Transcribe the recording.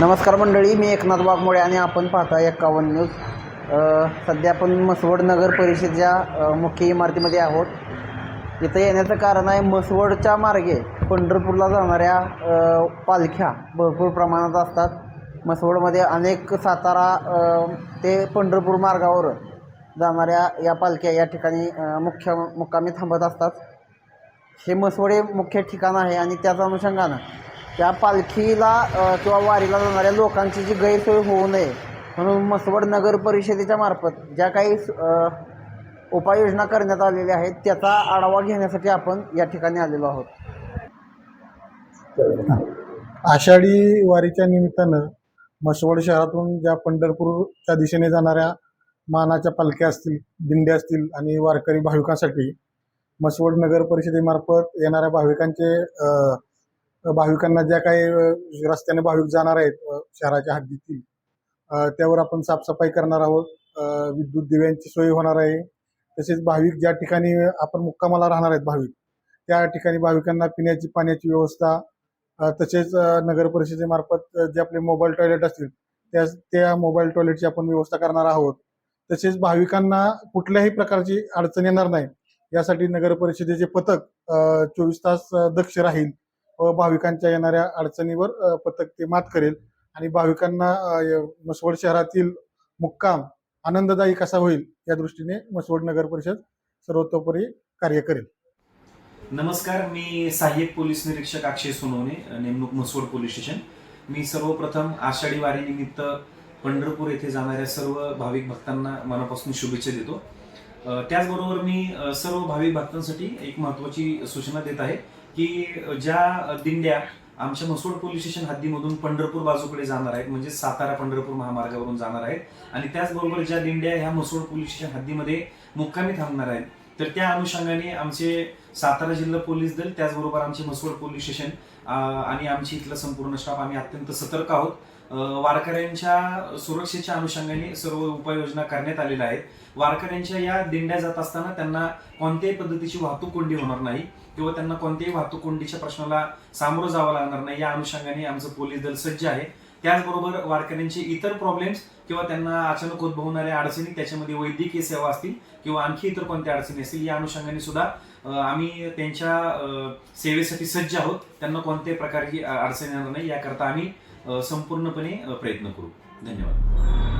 नमस्कार मंडळी मी एकनाथ वाघमोळे आणि आपण पाहता एक्कावन्न न्यूज. सध्या आपण मसवड नगर परिषदेच्या मुख्य इमारतीमध्ये आहोत. इथं येण्याचं कारण आहे मसवडच्या मार्गे पंढरपूरला जाणाऱ्या पालख्या भरपूर प्रमाणात असतात. मसवडमध्ये अनेक सातारा ते पंढरपूर मार्गावर जाणाऱ्या या पालख्या या ठिकाणी मुख्य मुक्कामी थांबत असतात. हे म्हसवड हे मुख्य ठिकाण आहे आणि त्याच अनुषंगानं त्या पालखीला किंवा वारीला जाणाऱ्या लोकांची जी गैरसोय होऊ नये म्हणून मसवड नगर परिषदेच्या मार्फत ज्या काही उपाययोजना करण्यात आलेल्या आहेत त्याचा आढावा घेण्यासाठी आपण या ठिकाणी आलेलो आहोत. आषाढी वारीच्या निमित्तानं मसवड शहरातून ज्या पंढरपूरच्या दिशेने जाणाऱ्या मानाच्या पालख्या असतील दिंड्या असतील आणि वारकरी भाविकांसाठी मसवड नगर परिषदेमार्फत येणाऱ्या भाविकांचे भाविकांना ज्या काही रस्त्याने भाविक जाणार आहेत शहराच्या हद्दीतील त्यावर आपण साफसफाई करणार आहोत. विद्युत दिव्यांची सोय होणार आहे. तसेच भाविक ज्या ठिकाणी आपण मुक्कामाला राहणार आहेत भाविक त्या ठिकाणी भाविकांना पिण्याची पाण्याची व्यवस्था तसेच नगर परिषदेमार्फत जे आपले मोबाईल टॉयलेट असतील त्या त्या मोबाईल टॉयलेटची आपण व्यवस्था करणार आहोत. तसेच भाविकांना कुठल्याही प्रकारची अडचण येणार नाही. यासाठी नगर परिषदेचे पथक चोवीस तास दक्ष राहील. व भाविकांच्या येणाऱ्या अडचणीवर पथक ते मात करेल. आणि भाविकांना मसवड शहरातील मुक्काम आनंददायी कसा होईल या दृष्टीने मसवड नगर परिषद सर्वतोपरी कार्य करेल. नमस्कार मी सहाय्यक पोलीस निरीक्षक अक्षय सोनवणे नेमणूक मसवड पोलीस स्टेशन. मी सर्वप्रथम आषाढी वारीनिमित्त पंढरपूर येथे जाणाऱ्या सर्व भाविक भक्तांना मनापासून शुभेच्छा देतो. त्याचबरोबर मी सर्व भाविक भक्तांसाठी एक महत्त्वाची सूचना देत आहे की ज्या दिंड्या आमच्या मसवड पोलीस स्टेशन हद्दीमधून पंढरपूर बाजूकडे जाणार आहेत म्हणजे सातारा पंढरपूर महामार्गावरून जाणार आहेत आणि त्याचबरोबर ज्या दिंड्या ह्या मसवड पोलीस स्टेशन हद्दीमध्ये मुक्कामी थांबणार आहेत तर त्या अनुषंगाने आमचे सातारा जिल्हा पोलीस दल त्याचबरोबर आमचे मसवड पोलीस स्टेशन आणि आमची इथलं संपूर्ण स्टाफ आम्ही अत्यंत सतर्क आहोत. वारकऱ्यांच्या सुरक्षेच्या अनुषंगाने सर्व उपाययोजना करण्यात आलेल्या आहेत. वारकऱ्यांच्या या दिंड्या जात असताना त्यांना कोणत्याही पद्धतीची वाहतूक कोंडी होणार नाही किंवा त्यांना कोणत्याही वाहतूक कोंडीच्या प्रश्नाला सामोरं जावं लागणार नाही. या अनुषंगाने आमचं पोलीस दल सज्ज आहे. त्याचबरोबर वारकऱ्यांचे इतर प्रॉब्लेम्स किंवा त्यांना अचानक उद्भवणाऱ्या अडचणी त्याच्यामध्ये वैद्यकीय सेवा असतील किंवा आणखी इतर कोणत्या अडचणी असतील या अनुषंगाने सुद्धा आम्ही त्यांच्या सेवेसाठी सज्ज आहोत. त्यांना कोणत्याही प्रकारची अडचण येणार नाही. याकरता आम्ही संपूर्णपणे प्रयत्न करू. धन्यवाद.